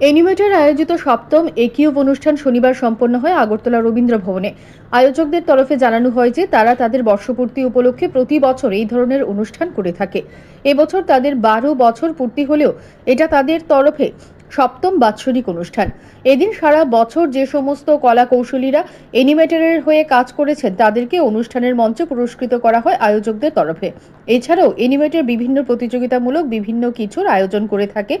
Animator আয়োজিত সপ্তম একিউব অনুষ্ঠান শনিবার সম্পন্ন হয় আগরতলা রবীন্দ্র ভবনে। আয়োজকদের তরফে জানানো হয় যে, তারা তাদের বর্ষপূর্তি উপলক্ষে প্রতি বছর এই ধরনের অনুষ্ঠান করে থাকে। এবছর তাদের বারো বছর পূর্তি হলেও এটা তাদের তরফে সপ্তম বাৎসরিক অনুষ্ঠান। এদিন সারা বছর যে সমস্ত কলা কৌশলীরা এনিমেটরের হয়ে কাজ করেছেন, তাদেরকে অনুষ্ঠানের মঞ্চে পুরস্কৃত করা হয় আয়োজকদের তরফে। এছাড়াও এনিমেটের বিভিন্ন প্রতিযোগিতামূলক বিভিন্ন কিছুর আয়োজন করে থাকে।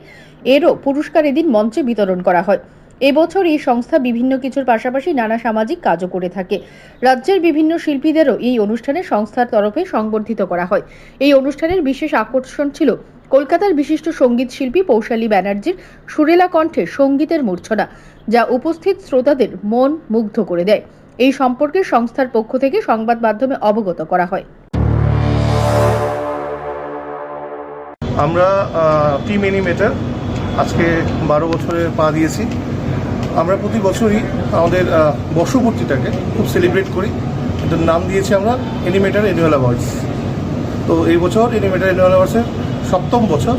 এরও পুরস্কার এদিন মঞ্চে বিতরণ করা হয়। এবছর এই সংস্থা বিভিন্ন কিছুর পাশাপাশি নানা সামাজিক কাজও করে থাকে। রাজ্যের বিভিন্ন শিল্পীদেরও এই অনুষ্ঠানে সংস্থার তরফে সংবর্ধিত করা হয়। এই অনুষ্ঠানের বিশেষ আকর্ষণ ছিল কলকাতার বিশিষ্ট সংগীত শিল্পী পৌশালী ব্যানার্জির সুরেলা কণ্ঠে সঙ্গীতের মূর্ছনা, যা উপস্থিত শ্রোতাদের মন মুগ্ধ করে দেয়। এই সম্পর্কে সংস্থার পক্ষ থেকে সংবাদ মাধ্যমে অবগত করা হয়। আমরা টিম এনিমেটার আজকে বারো বছরে পা দিয়েছি। আমরা প্রতি বছরই আমাদের বর্ষপূর্তিটাকে খুব সেলিব্রেট করি। এটার নাম দিয়েছি আমরা এনিমেটার অ্যানুয়াল অ্যাওয়ার্ডস তো এই বছর এনিমেটার অ্যানুয়াল অ্যাওয়ার্ডসের সপ্তম বছর।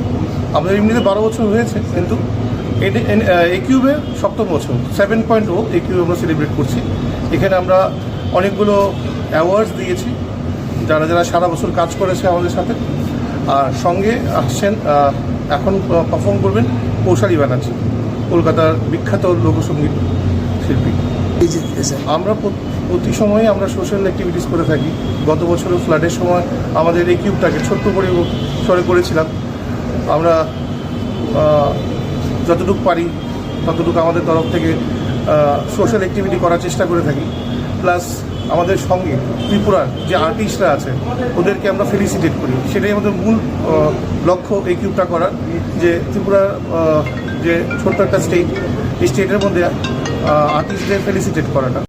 আমাদের এমনিতে বারো বছর হয়েছে, কিন্তু এই কিউবে সপ্তম বছর সেভেন পয়েন্ট ও এই কিউবে আমরা সেলিব্রেট করছি। এখানে আমরা অনেকগুলো অ্যাওয়ার্ডস দিয়েছি, যারা যারা সারা বছর কাজ করেছে আমাদের সাথে। আর সঙ্গে আসছেন এখন পারফর্ম করবেন কৌশালী ব্যানার্জি, কলকাতার বিখ্যাত লোকসঙ্গীত শিল্পী। আমরা প্রতি সময় আমরা সোশ্যাল অ্যাক্টিভিটিস করে থাকি। গত বছরও ফ্লাডের সময় আমাদের এই কিউবটাকে ছোট্ট করে সরে করেছিলাম। আমরা যতটুকু পারি ততটুকু আমাদের তরফ থেকে সোশ্যাল অ্যাক্টিভিটি করার চেষ্টা করে থাকি। প্লাস আমাদের সঙ্গে ত্রিপুরার যে আর্টিস্টরা আছে ওদেরকে আমরা ফেলিসিটেট করি। সেটাই আমাদের মূল লক্ষ্য এই কিউবটা করার। যে ত্রিপুরার আহ, যে ছোট্ট একটা স্টেট এই স্টেটের মধ্যে আর্টিস্টদের ফেলিসিটেট করাটা।